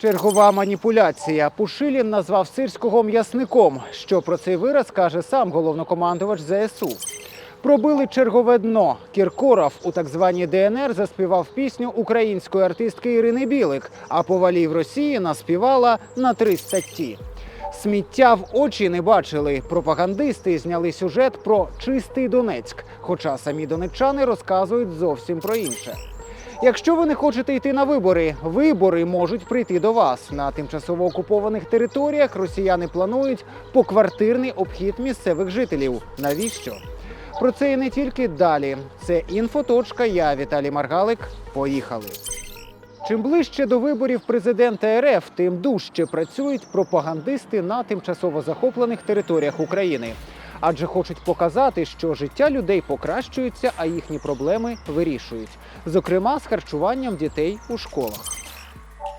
Чергова маніпуляція. Пушилін назвав сирського м'ясником. Що про цей вираз каже сам головнокомандувач ЗСУ. Пробили чергове дно. Кіркоров у так званій ДНР заспівав пісню української артистки Ірини Білик, а повалій в Росії наспівала на три статті. Сміття в очі не бачили. Пропагандисти зняли сюжет про чистий Донецьк, хоча самі донеччани розказують зовсім про інше. Якщо ви не хочете йти на вибори, вибори можуть прийти до вас. На тимчасово окупованих територіях росіяни планують поквартирний обхід місцевих жителів. Навіщо? Про це і не тільки далі. Це інфоточка. Я Віталій Маргалик. Поїхали. Чим ближче до виборів президента РФ, тим дужче працюють пропагандисти на тимчасово захоплених територіях України Адже хочуть показати, що життя людей покращується, а їхні проблеми вирішують, зокрема з харчуванням дітей у школах.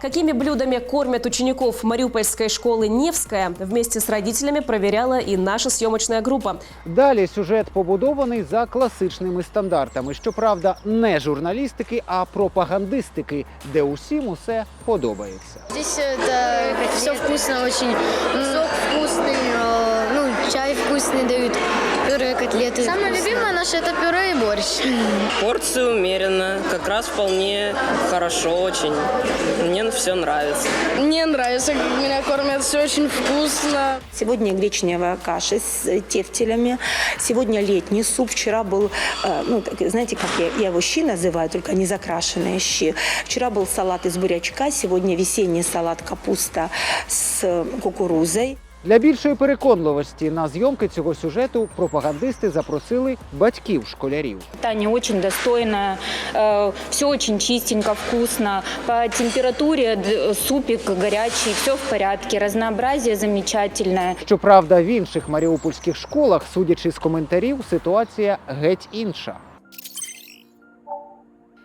Какими блюдами кормят учеников Мариупольской школы «Невская» вместе с родителями проверяла и наша съемочная группа. Далі сюжет побудований за класичними стандартами. Щоправда, не журналістики, а пропагандистики, де усім усе подобається. Здесь это все вкусно очень. Сок вкусный, э, ну, чай вкусный дают, пюре, котлеты. Самое любимое наше это пюре и борщ. Порция умеренно, как раз вполне хорошо очень. Мне все нравится. Мне нравится, как меня кормят, все очень вкусно. Сегодня гречневая каша с тефтелями. Сегодня летний суп. Вчера был, э, ну, так, знаете, как я, я его щи называю, только не закрашенные щи. Вчера был салат из бурячка, сегодня весенний салат капуста с кукурузой. Для більшої переконливості на зйомки цього сюжету пропагандисти запросили батьків школярів. Питание очень достойное, все очень чистенько, вкусно. По температуре д- супик горячий, все в порядке, разнообразие замечательное. Щоправда, в інших маріупольських школах, судячи з коментарів, ситуація геть інша.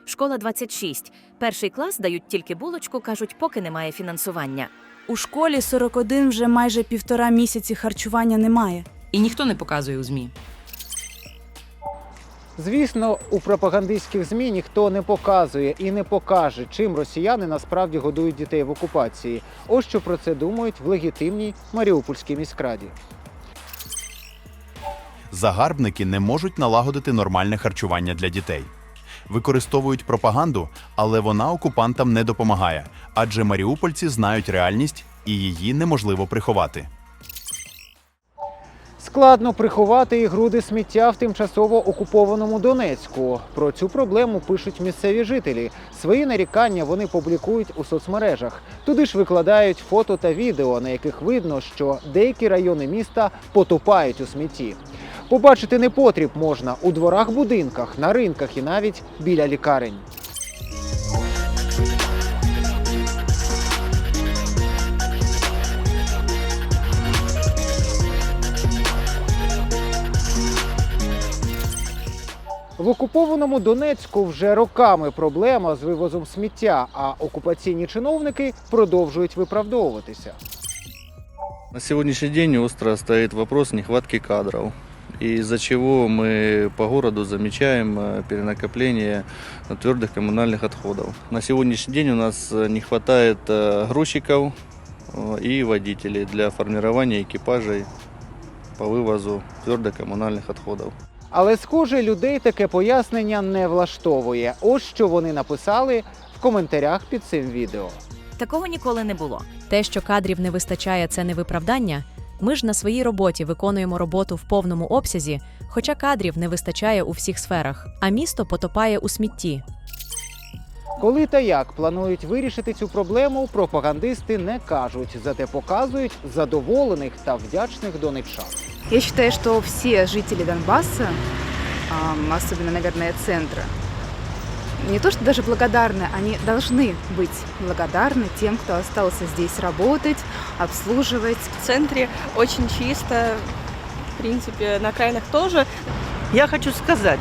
Школа 26. Перший клас дають тільки булочку, кажуть, поки немає фінансування. У школі 41 вже майже півтора місяці харчування немає. І ніхто не показує у ЗМІ. Звісно, у пропагандистських змі ніхто не показує і не покаже, чим росіяни насправді годують дітей в окупації. Ось що про це думають в легітимній Маріупольській міськраді. Загарбники не можуть налагодити нормальне харчування для дітей. Використовують пропаганду, але вона окупантам не допомагає, адже маріупольці знають реальність і її неможливо приховати. Складно приховати і груди сміття в тимчасово окупованому Донецьку. Про цю проблему пишуть місцеві жителі. Свої нарікання вони публікують у соцмережах. Туди ж викладають фото та відео, на яких видно, що деякі райони міста потопають у смітті. Побачити непотріб можна у дворах, будинках, на ринках і навіть біля лікарень. В окупованому Донецьку вже роками проблема з вивозом сміття, а окупаційні чиновники продовжують виправдовуватися. На сегодняшний день остро стоит вопрос нехватки кадров, из-за чего мы по городу замечаем э, перенакопление твердых коммунальных отходов. На сегодняшний день у нас э, не хватает э, грузчиков э, и водителей для формирования экипажей по вывозу твердых коммунальных отходов. Але схоже, людей таке пояснення не влаштовує. Ось що вони написали в коментарях під цим відео. Такого ніколи не було. Те, що кадрів не вистачає, це не виправдання. Ми ж на своїй роботі виконуємо роботу в повному обсязі, хоча кадрів не вистачає у всіх сферах, а місто потопає у смітті. Коли та як планують вирішити цю проблему, пропагандисти не кажуть, зате показують задоволених та вдячних донеччан. Я считаю, что все жители Донбасса, ам, особенно, наверное, центра, не то что даже благодарны, они должны быть благодарны тем, кто остался здесь работать, обслуживать. В центре очень чисто, в принципе, на окраинах тоже. Я хочу сказать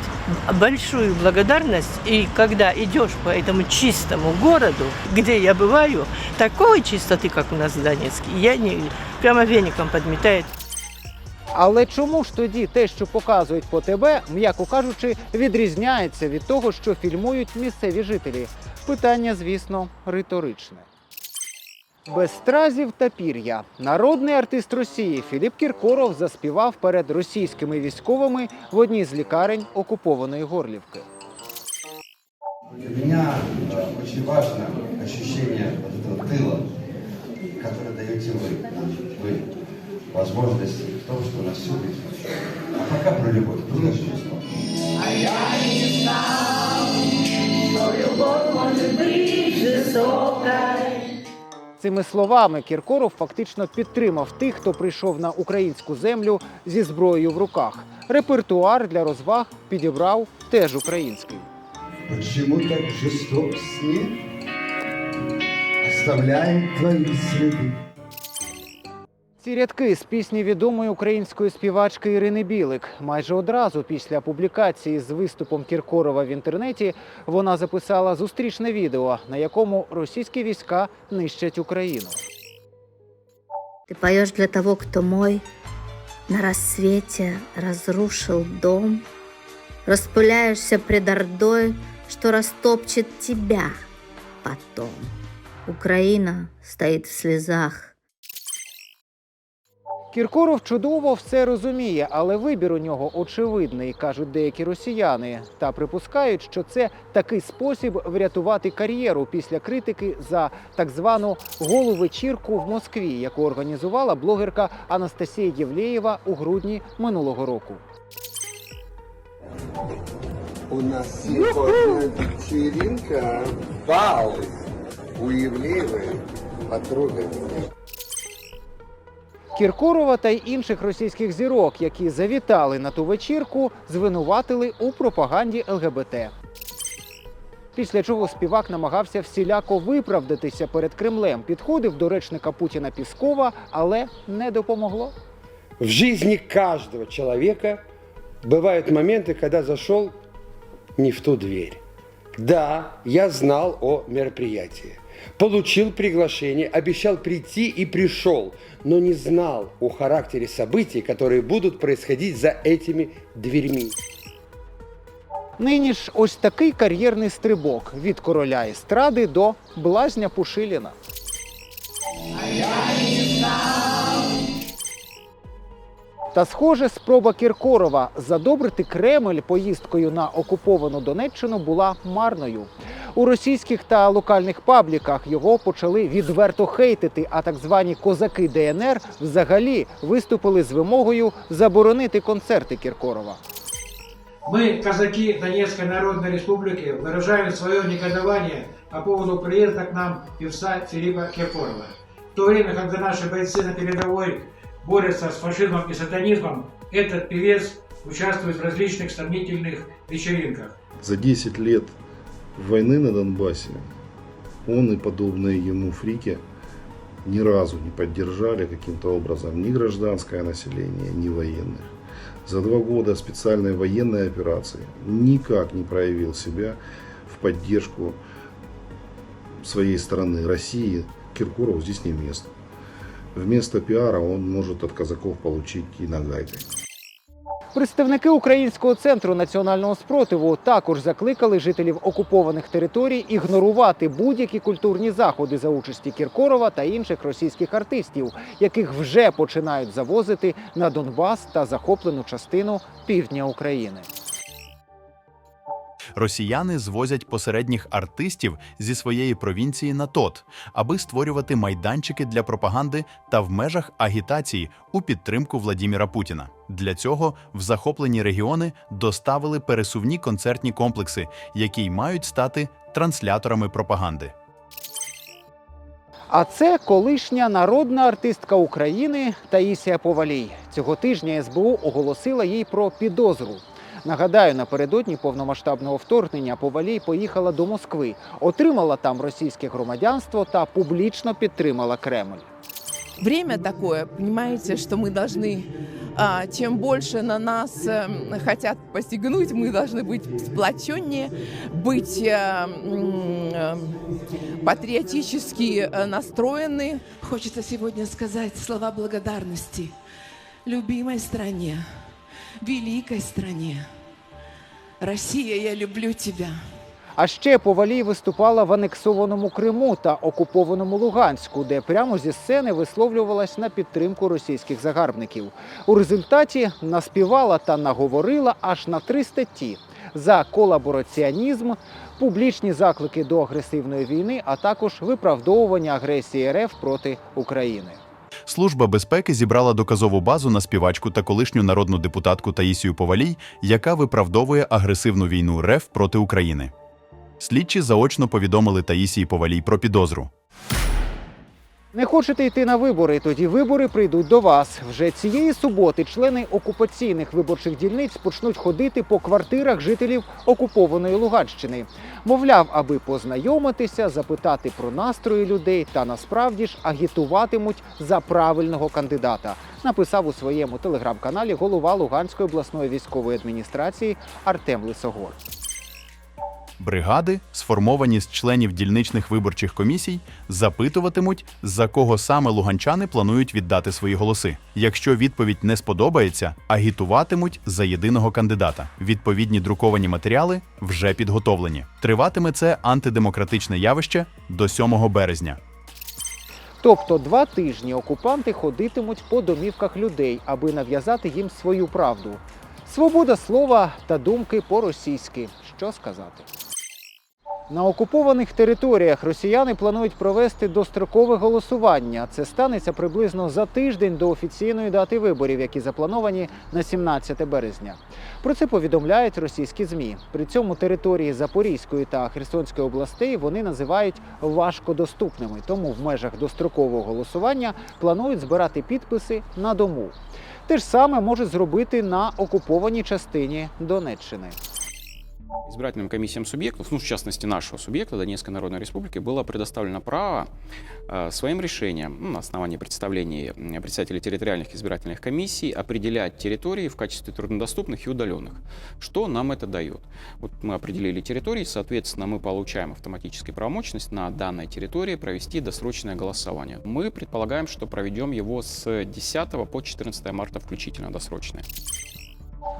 большую благодарность. И когда идешь по этому чистому городу, где я бываю, такой чистоты, как у нас в Донецке, я не прямо веником подметает. Але чому ж тоді те, що показують по ТБ, м'яко кажучи, відрізняється від того, що фільмують місцеві жителі? Питання, звісно, риторичне. Без стразів та пір'я народний артист Росії Філіп Кіркоров заспівав перед російськими військовими в одній з лікарень окупованої Горлівки. Для меня э, очень важно ощущение вот этого тыла, которое даете вы. Вы возможность в том, что у нас все будет хорошо. А пока про любовь. Другое чувство. Цими словами Кіркоров фактично підтримав тих, хто прийшов на українську землю зі зброєю в руках. Репертуар для розваг підібрав теж український. Чому так жесток снег? Оставляем твої следы. Ці рядки з пісні відомої української співачки Ірини Білик. Майже одразу після публікації з виступом Кіркорова в інтернеті вона записала зустрічне відео, на якому російські війська нищать Україну. Ты поешь для того, кто мой на рассвете разрушил дом, распыляешься пред ордой, что растопчет тебя потом. Украина стоит в слезах. Кіркоров чудово все розуміє, але вибір у нього очевидний, кажуть деякі росіяни. Та припускають, що це такий спосіб врятувати кар'єру після критики за так звану голу вечірку в Москві, яку організувала блогерка Анастасія Євлеєва у грудні минулого року. У нас вечеринка, бал у Евлеевой подруга. Кіркорова та й інших російських зірок, які завітали на ту вечірку, звинуватили у пропаганді ЛГБТ. Після чого співак намагався всіляко виправдатися перед Кремлем, підходив до речника Путіна Піскова, але не допомогло. В жизни каждого человека бывают моменты, когда зашел не в ту дверь. Да, я знал о мероприятии. Получил приглашение, обещал прийти и пришел, но не знал о характере событий, которые будут происходить за этими дверьми. Нині ж ось такий кар'єрний стрибок від короля естради до блазня Пушиліна. Та схоже, спроба Кіркорова задобрити Кремль поїздкою на окуповану Донеччину була марною. У російських та локальних пабліках його почали відверто хейтити, а так звані козаки ДНР взагалі виступили з вимогою заборонити концерти Кіркорова. Мы, казаки Донецкой Народной Республики, выражаем свое негодование по поводу приезда к нам певца Филиппа Киркорова. В то время, когда наши бойцы на передовой борются с фашизмом и сатанизмом, этот певец участвует в различных сомнительных вечеринках. За 10 лет войны на Донбассе он и подобные ему фрики ни разу не поддержали каким-то образом ни гражданское население, ни военных. За два года специальной военной операции никак не проявил себя в поддержку своей стороны России. Киркорову здесь не место. Вместо пиара он может от казаков получить и нагайкой. Представники Українського центру національного спротиву також закликали жителів окупованих територій ігнорувати будь-які культурні заходи за участі Кіркорова та інших російських артистів, яких вже починають завозити на Донбас та захоплену частину півдня України. Росіяни звозять посередніх артистів зі своєї провінції на ТОТ, аби створювати майданчики для пропаганди та в межах агітації у підтримку Владіміра Путіна. Для цього в захоплені регіони доставили пересувні концертні комплекси, які й мають стати трансляторами пропаганди. А це колишня народна артистка України Таїсія Повалій. Цього тижня СБУ оголосила їй про підозру. Нагадаю, напередодні повномасштабного вторгнення Повалій поїхала до Москви, отримала там російське громадянство та публічно підтримала Кремль. Время такое, понимаете, что мы должны, а, чем больше на нас э, хотят посягнуть, мы должны быть сплоченнее, быть э, м, э, патриотически э, настроены. Хочется сегодня сказать слова благодарности любимой стране, великой стране. Россия, я люблю тебя. А ще Повалій виступала в анексованому Криму та окупованому Луганську, де прямо зі сцени висловлювалась на підтримку російських загарбників. У результаті наспівала та наговорила аж на три статті за колабораціонізм, публічні заклики до агресивної війни, а також виправдовування агресії РФ проти України. Служба безпеки зібрала доказову базу на співачку та колишню народну депутатку Таїсію Повалій, яка виправдовує агресивну війну РФ проти України. Слідчі заочно повідомили Таїсії Повалій про підозру. Не хочете йти на вибори? Тоді вибори прийдуть до вас. Вже цієї суботи члени окупаційних виборчих дільниць почнуть ходити по квартирах жителів окупованої Луганщини. Мовляв, аби познайомитися, запитати про настрої людей та насправді ж агітуватимуть за правильного кандидата. Написав у своєму телеграм-каналі голова Луганської обласної військової адміністрації Артем Лисогор. Бригади, сформовані з членів дільничних виборчих комісій, запитуватимуть, за кого саме луганчани планують віддати свої голоси. Якщо відповідь не сподобається, агітуватимуть за єдиного кандидата. Відповідні друковані матеріали вже підготовлені. Триватиме це антидемократичне явище до 7 березня. Тобто два тижні окупанти ходитимуть по домівках людей, аби нав'язати їм свою правду. Свобода слова та думки по-російськи. Що сказати? На окупованих територіях росіяни планують провести дострокове голосування. Це станеться приблизно за тиждень до офіційної дати виборів, які заплановані на 17 березня. Про це повідомляють російські змі. При цьому території Запорізької та Херсонської областей вони називають важкодоступними. Тому в межах дострокового голосування планують збирати підписи на дому. Те ж саме можуть зробити на окупованій частині Донеччини. Избирательным комиссиям субъектов, ну, в частности, нашего субъекта, Донецкой Народной Республики, было предоставлено право э, своим решением, ну, на основании представлений м, председателей территориальных избирательных комиссий, определять территории в качестве труднодоступных и удаленных. Что нам это дает? Вот мы определили территории, соответственно, мы получаем автоматически правомочность на данной территории провести досрочное голосование. Мы предполагаем, что проведем его с 10 по 14 марта включительно досрочное.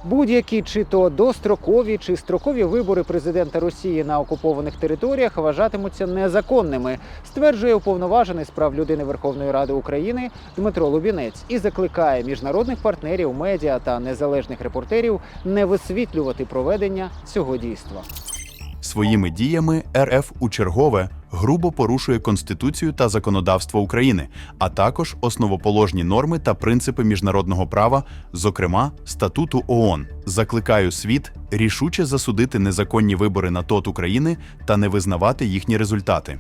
Будь-які чи то дострокові чи строкові вибори президента Росії на окупованих територіях вважатимуться незаконними, стверджує уповноважений з прав людини Верховної Ради України Дмитро Лубінець і закликає міжнародних партнерів, медіа та незалежних репортерів не висвітлювати проведення цього дійства. Своїми діями РФ у чергове грубо порушує Конституцію та законодавство України, а також основоположні норми та принципи міжнародного права, зокрема статуту ООН. Закликаю світ рішуче засудити незаконні вибори на ТОТ України та не визнавати їхні результати.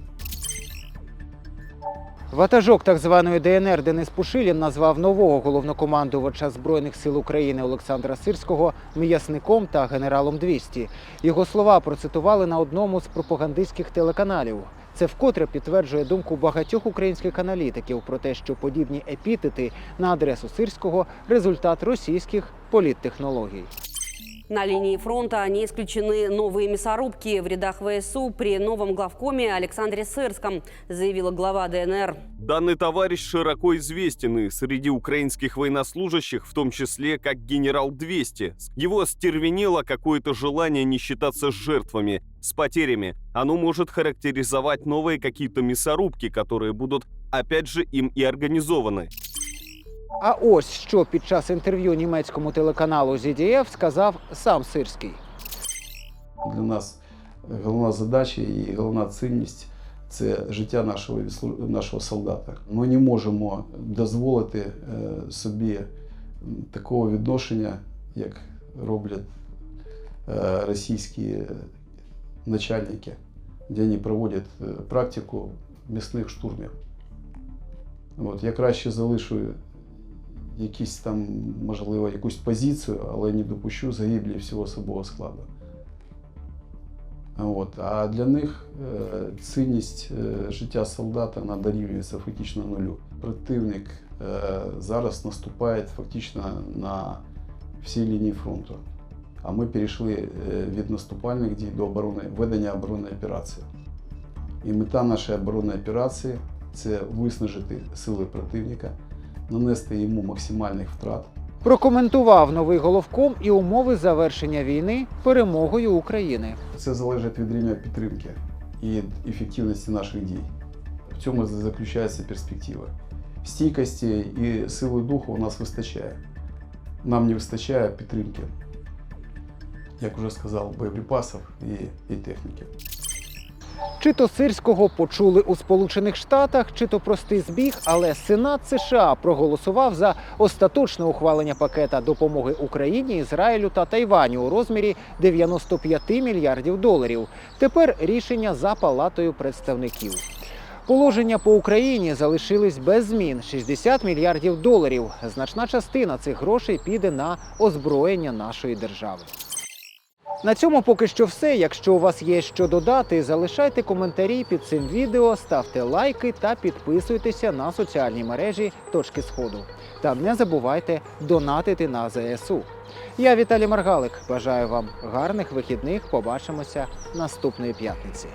Ватажок так званої ДНР Денис Пушилін назвав нового головнокомандувача збройних сил України Олександра Сирського м'ясником та генералом 200. Його слова процитували на одному з пропагандистських телеканалів. Це вкотре підтверджує думку багатьох українських аналітиків про те, що подібні епітети на адресу Сирського результат російських політтехнологій. На линии фронта не исключены новые мясорубки в рядах ВСУ при новом главкоме Александре Сырском, заявила глава ДНР. Данный товарищ широко известен и среди украинских военнослужащих, в том числе как генерал 200. Его стервенело какое-то желание не считаться с жертвами, с потерями. Оно может характеризовать новые какие-то мясорубки, которые будут, опять же, им и организованы. А ось що під час інтерв'ю німецькому телеканалу ZDF сказав сам Сирський. Для нас головна задача і головна цінність це життя нашого, нашого солдата. Ми не можемо дозволити е, собі такого відношення, як роблять е, російські начальники, де вони проводять е, практику місних штурмів. От, я краще залишу якісь там, можливо, якусь позицію, але не допущу загиблі всього особового складу. От. А для них е, цінність е, життя солдата вона дорівнюється фактично нулю. Противник е, зараз наступає фактично на всій лінії фронту. А ми перейшли від наступальних дій до оборони, ведення оборонної операції. І мета нашої оборонної операції це виснажити сили противника, нанести йому максимальних втрат, Прокоментував новий головком і умови завершення війни перемогою України. Це залежить від рівня підтримки і ефективності наших дій. В цьому заключається перспектива. Стійкості і сили духу у нас вистачає. Нам не вистачає підтримки, як вже сказав, боєприпасів і, і техніки. Чи то сирського почули у Сполучених Штатах, чи то простий збіг, але Сенат США проголосував за остаточне ухвалення пакета допомоги Україні, Ізраїлю та Тайваню у розмірі 95 мільярдів доларів. Тепер рішення за палатою представників. Положення по Україні залишились без змін 60 мільярдів доларів. Значна частина цих грошей піде на озброєння нашої держави. На цьому поки що все. Якщо у вас є що додати, залишайте коментарі під цим відео, ставте лайки та підписуйтеся на соціальні мережі Точки Сходу. Та не забувайте донатити на ЗСУ. Я Віталій Маргалик. Бажаю вам гарних вихідних. Побачимося наступної п'ятниці.